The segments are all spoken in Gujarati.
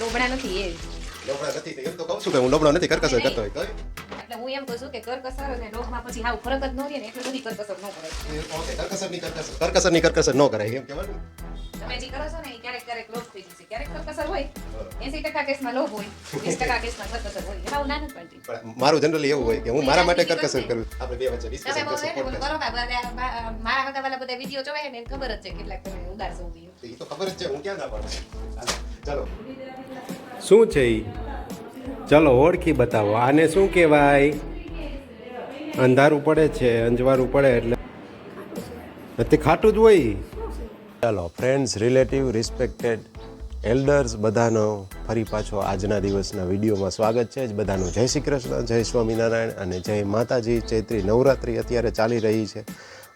લોબડા નથી એ લોભડા નથી એમ તો કહું છું કે હું લોભડો નથી કરકસર કરતો હોય એટલે હું એમ કહું છું કે કરકસર અને લોભમાં પછી હાવ ફરક જ ન રહે ને એટલે બધી કરકસર ન કરે ઓકે કરકસરની કરકસર કરકસરની કરકસર ન કરાય એમ તમે જે કરો છો ને ક્યારેક ક્યારેક લોભ થઈ જશે ક્યારેક કરકસર હોય એસી ટકા કેસમાં લોભ હોય વીસ ટકા કેસમાં કરકસર હોય ના નથી પડતી પણ મારું જનરલી એવું હોય કે હું મારા માટે કરકસર કરું આપણે બે વચ્ચે ડિસ્કશન. કરો મારા વાળા બધા વીડિયો જોવે ને ખબર જ છે કેટલાક તમે ઉદાર છો બી તો ખબર જ છે હું ક્યાં ના પાડું ચાલો શું છે એ ચલો ઓળખી બતાવો. આને શું કહેવાય? અંધારું પડે છે, અંજવારું પડે એટલે. તે ખાટું જ હોય ચાલો ફ્રેન્ડ્સ રિલેટિવ રિસ્પેક્ટેડ એલ્ડર્સ બધાનો ફરી પાછો આજના દિવસના વિડીયોમાં સ્વાગત છે. જ બધાનું જય શ્રી કૃષ્ણ, જય સ્વામિનારાયણ અને જય માતાજી. ચૈત્રી નવરાત્રિ અત્યારે ચાલી રહી છે.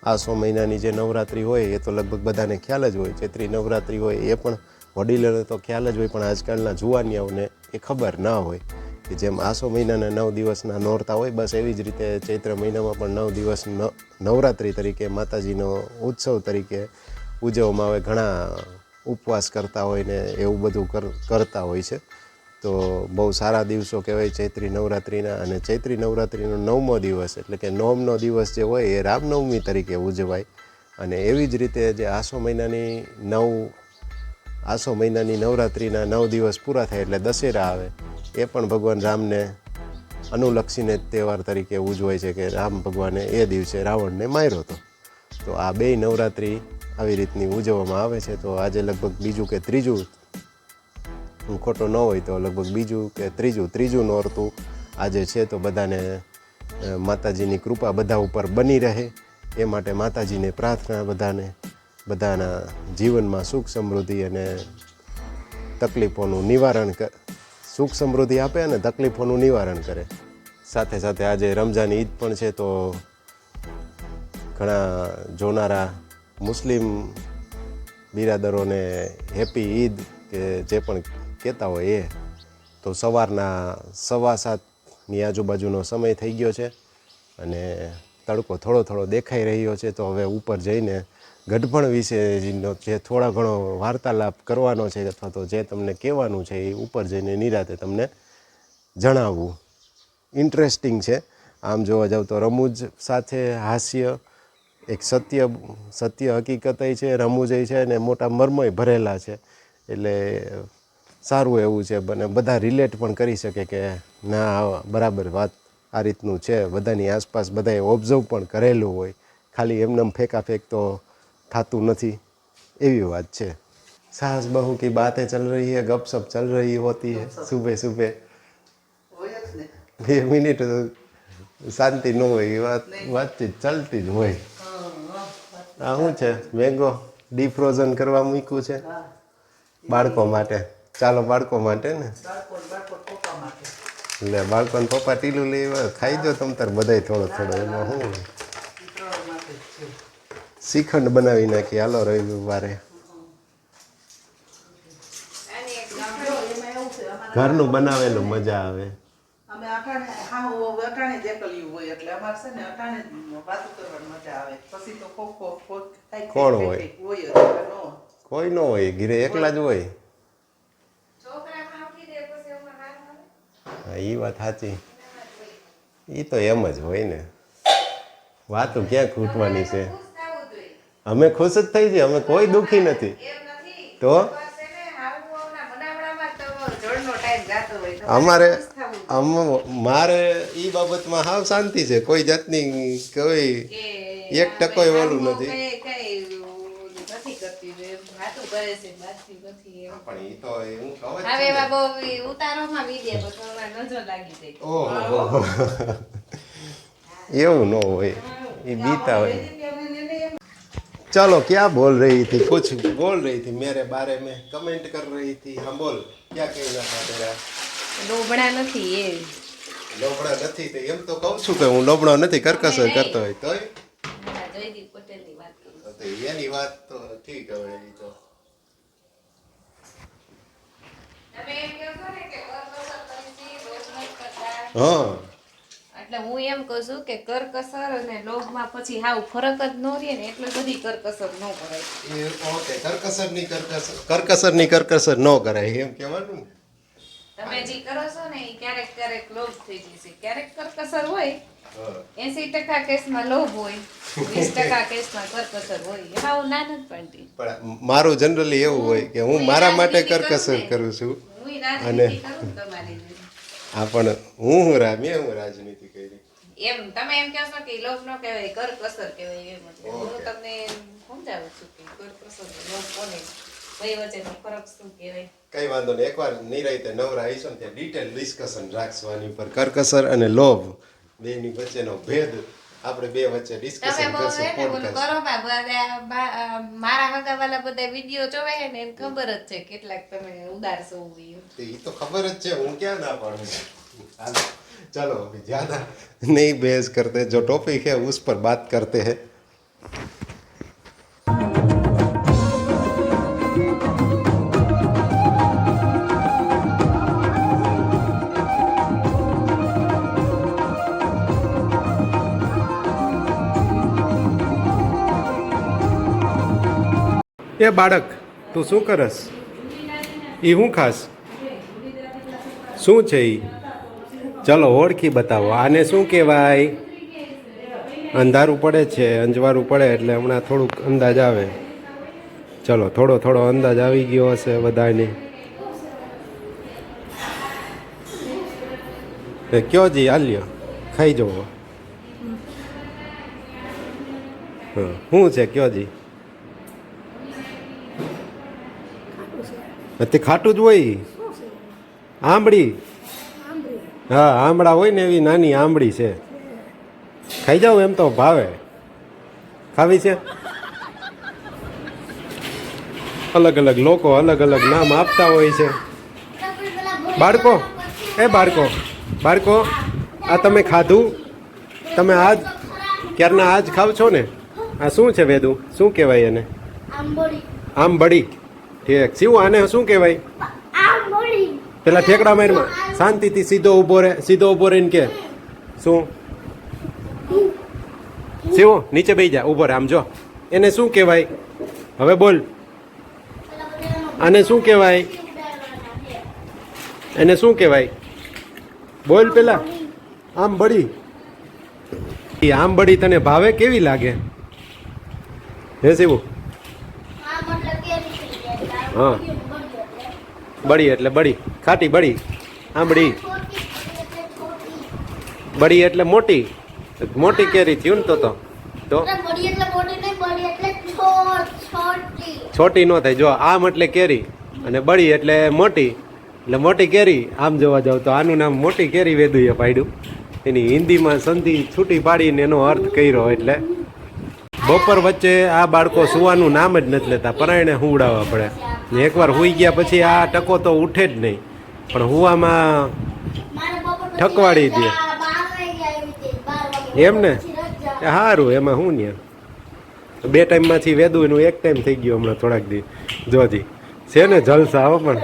આ સો મહિનાની જે નવરાત્રિ હોય એ તો લગભગ બધાને ખ્યાલ જ હોય. ચૈત્રી નવરાત્રિ હોય એ પણ વડીલોને તો ખ્યાલ જ હોય, પણ આજકાલના જુવાનિયાઓને એ ખબર ના હોય કે જેમ આસો મહિનાના નવ દિવસના નોરતા હોય, બસ એવી જ રીતે ચૈત્ર મહિનામાં પણ નવ દિવસ નવરાત્રિ તરીકે, માતાજીનો ઉત્સવ તરીકે ઉજવવામાં આવે, ઘણા ઉપવાસ કરતા હોય ને એવું બધું કર, કરતા હોય છે. તો બહુ સારા દિવસો કહેવાય ચૈત્રી નવરાત્રિના, અને ચૈત્રી નવરાત્રિનો નવમો દિવસ એટલે કે નવમનો દિવસ જે હોય એ રામનવમી તરીકે ઉજવાય. અને એવી જ રીતે જે આસો મહિનાની નવ આસો મહિનાની નવરાત્રિના નવ દિવસ પૂરા થાય એટલે દશેરા આવે. એ પણ ભગવાન રામને અનુલક્ષીને તહેવાર તરીકે ઉજવાય છે કે રામ ભગવાને એ દિવસે રાવણને માર્યો હતો. તો આ બે નવરાત્રિ આવી રીતની ઉજવવામાં આવે છે. તો આજે લગભગ બીજું કે ત્રીજું, હું ખોટો ન હોય તો લગભગ બીજું કે ત્રીજું ત્રીજું નોરતું આજે છે તો બધાને માતાજીની કૃપા બધા ઉપર બની રહે. એ માટે માતાજીને પ્રાર્થના બધાને બધાના જીવનમાં સુખ સમૃદ્ધિ અને તકલીફોનું નિવારણ સુખ સમૃદ્ધિ આપે અને તકલીફોનું નિવારણ કરે. સાથે સાથે આજે રમઝાન ઈદ પણ છે તો ઘણા જોનારા મુસ્લિમ બિરાદરોને હેપી ઈદ કે જે પણ કહેતા હોય એ. તો સવારના સવા સાતની આજુબાજુનો સમય થઈ ગયો છે અને તડકો થોડો થોડો દેખાઈ રહ્યો છે તો હવે ઉપર જઈને ગઢપણ વિશેનો જે થોડા ઘણો વાર્તાલાપ કરવાનો છે અથવા તો જે તમને કહેવાનું છે એ ઉપર જઈને નિરાતે તમને જણાવવું ઇન્ટરેસ્ટિંગ છે. આમ જોવા જાવ તો રમૂજ સાથે હાસ્ય, એક સત્ય સત્ય હકીકત છે રમૂજય છે અને મોટા મર્મય ભરેલા છે. એટલે સારું એવું છે અને બધા રિલેટ પણ કરી શકે કે ના બરાબર વાત આ રીતનું છે. બધાની આસપાસ બધાએ ઓબ્ઝર્વ પણ કરેલું હોય. ખાલી એમનેમ ફેંકાફેંક તો થતું નથી. એવી વાત છે. સાસ બહુ કી બાતે ચલ રહી હે ગપસપ ચલ રહી હોતી હે. સુબહ સુબહ બે મિનિટ શાંતિ ન હોય વાત વાતચીત ચાલતી જ હોય. આ શું છે? મેંગો ડીફ્રોઝન કરવા મૂક્યું છે? બાળકો માટે. ચાલો બાળકો માટે ને. એટલે બાળકોને પપ્પા ટીલું લેવા ખાઈ જો તમ તાર બધાય થોડો થોડો એમાં શું? હોય શ્રીખંડ બનાવી નાખી. હાલો રવિવારે. ઘરનું બનાવેલું મજા આવે. અમે અટાણે હા હું અટાણે જ એકલ્યું હોય એટલે અમારે છે ને અટાણે જ વાતો કરવાની મજા આવે. પછી તો કોક કોક કોક કાંઈક કોણ હોય? કોઈ ન હોય ઘીરે એકલા જ હોય. છોકરામાં આપી દે પછી એમાં હાર આવે. હા એ વાત સાચી. એ તો એમ જ હોય ને. વાતો ક્યાં ખૂટવાની છે? અમે ખુશ જ થઈ જઈએ અમે કોઈ દુઃખી નથી. તો? અમારે મારે એ બાબતમાં હાવ શાંતિ છે કોઈ જાતની કોઈ એક ટકોય આપણે ઓલું નથી. એવું ન હોય એ બીતા હોય चलो क्या बोल रही थी कुछ बोल रही थी मेरे बारे में कमेंट कर रही थी हम बोल क्या कहना था तेरा લોબડા નથી એ લોબડા નથી તો એમ તો કહું છું કે હું લોબડો નથી કરકસર કરતો હોય તોય હા, જયદીપ પટેલની વાત કરું તો એની વાત તો ઠીક હવે ઈ તો તમે એમ કહો છો ને કે કરકસર કરીશી, લોભ નથી કરતા. હા એટલે હું એમ કહું છું કે કરકસર અને લોભમાં પછી હાવ ફરક જ ન રહે ને એટલે બધી કરકસર ન કરાય. ઓકે કરકસરની કરકસર કરકસરની કરકસર ન કરાય એમ કહેવાનું? તમે જે કરો છો ને એ ક્યારેક ક્યારેક લોભ થઈ જશે ક્યારેક કરકસર હોય એસી ટકા કેસમાં લોભ હોય વીસ ટકા કેસમાં કરકસર હોય. હાવ નાનક પણ પણ મારું જનરલી એવું હોય કે હું મારા માટે કરકસર કરું છું હું રાજનીતિ કરું ને તમારી હા પણ હું હું રા મેં હું રાજનીતિ કરી? એમ તમે એમ કહો છો કે લોભ ન કહેવાય કરકસર કહેવાય એમ. હું તમને સમજાવું છું કે કર કસર લોભ કોને? કઈ વચ્ચેનો ફરક શું કહેવાય? કઈ વાંધો નહીં. એકવાર નિરાયતે નવરા આવીશું ને ત્યાં ડિટેલ ડિસ્કશન રાખશું આની ઉપર. કરકસર અને લોભ બેની વચ્ચેનો ભેદ આપણે બે વચ્ચે તમે ડિસ્કશન બહુ કરશું હે ને ઓલું પોડકાસ્ટ કરો બા, બધા બા- અ, મારા હગાવાલા બધા વિડીયો જોવે છે ને એને ખબર જ છે કેટલાક તમે ઉદાર છો એમ. એ તો ખબર જ છે હું ક્યાં ના પાડું છું હાલો, चलो अभी ज्यादा नहीं बहस करते जो टॉपिक है उस पर बात करते हैं એ બાળક, તું શું કરસ? એ હું ખાસ? શું છે એ ચલો, ઓળખી બતાવો. આને શું કહેવાય? અંધારું પડે છે, અંજવારું પડે એટલે હમણાં થોડુંક અંદાજ આવે. ચલો, થોડો થોડો અંદાજ આવી ગયો હશે બધાને. કયો જી? હાલ્યો ખાઈ જવો હા, શું છે કયો જી? તે ખાટું જ હોય. આંબળી. હા આંબળા હોય ને એવી નાની આંબળી છે. ખાઈ જાવ એમ તો ભાવે. ખાવી છે? અલગ અલગ લોકો અલગ અલગ નામ આપતા હોય છે. બાળકો એ બાળકો બાળકો આ તમે ખાધું? તમે આજ ક્યારના આજ ખાવ છો ને? આ શું છે વેદુ? શું કહેવાય એને? આંબળી. ઠીક. શિવ આને શું કહેવાય? પેલા ઠેકડા મારમાં શાંતિથી સીધો ઊભો રહે સીધો ઊભો રહીને કે. શું? શિવ નીચે બેસી જા ઊભો રહે. આમ જો. એને શું કહેવાય? હવે બોલ. આને શું કહેવાય? એને શું કહેવાય? બોલ પેલા. આમ બળી. આમ બળી તને ભાવે કેવી લાગે? હે શિવું આ મતલબ કેરી થઈ જાય હા. બળી એટલે બળી. ખાટી બળી. આંબળી. બળી એટલે મોટી. મોટી કેરી થયું ને તો તો. છોટી ન થાય. જો આમ એટલે કેરી. અને બળી એટલે મોટી. એટલે મોટી કેરી. આમ જોવા જાવ તો આનું નામ મોટી કેરી વેદુએ પાડ્યું. એની હિન્દીમાં સંધિ છૂટી પાડીને એનો અર્થ કર્યો એટલે બપોર વચ્ચે આ બાળકો સુવાનું નામ જ નથી લેતા, પરાયણે હુવડાવવા પડે. ને એકવાર હુઈ ગયા પછી આ ટકો તો ઉઠે જ નહીં. પણ હુવામાં ઠકવાડી દે. એમ ને? સારું એમાં હું ને બે ટાઈમમાંથી વેદું એનું એક ટાઈમ થઈ ગયો હમણાં થોડાક દી. જોજી છે ને જલસા હો પણ.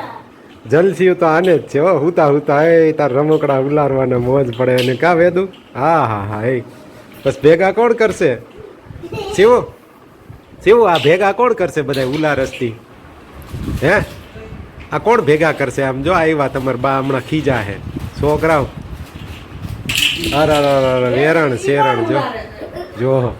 જલસીયું તો આને જ છે હો, હુતા હુતા, એ તાર રમકડા ઉલારવાના મોજ પડે. અને કા વેદું? હા હા હા, એ. બસ ભેગા કોણ કરશે? શિવો, શિવ, આ ભેગા કોણ કરશે બધા ઉલારસથી હે? આ કોણ ભેગા કરશે આમ? જો આવ્યા તમારા બા હમણાં ખીજા હે. છોકરાઓ. અરે અરે વેરણ, શેરણ, જો. જો.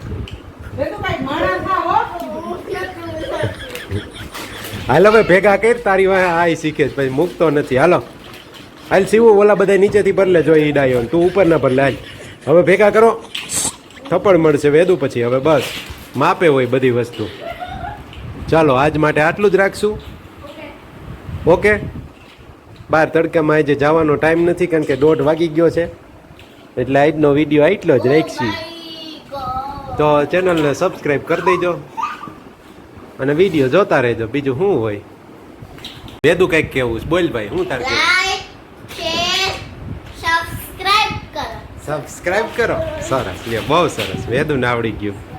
હાલો હવે ભેગા કર, તારી વાંહે આ શીખે પછી મૂકતો નથી. હાલો. હાલ સીવું ઓલા બધા નીચેથી ભરલે જો ઈ ડાયો તું ઉપર ના ભરલે હાલ. હવે ભેગા કરો. થપ્પડ મળશે વેદું પછી, હવે બસ. માપે હોય બધી વસ્તુ. ચાલો, આજ માટે આટલું જ રાખશું. ઓકે? બાર તડકામાં આજે જવાનો ટાઈમ નથી, કારણ કે દોઢ વાગી ગયો છે. એટલે આજનો વીડિયો આટલો જ રાખશી. તો ચેનલને સબસ્ક્રાઈબ કરી દેજો અને વીડિયો જોતા રહેજો. બીજું શું હોય? વેદું કંઈક કેવું બોલ ભાઈ હું તાર કેવું લાઈક શેર સબસ્ક્રાઇબ કરો સબસ્ક્રાઈબ કરો. સરસ. લ્યો બહુ સરસ. વેદું આવડી ગયું.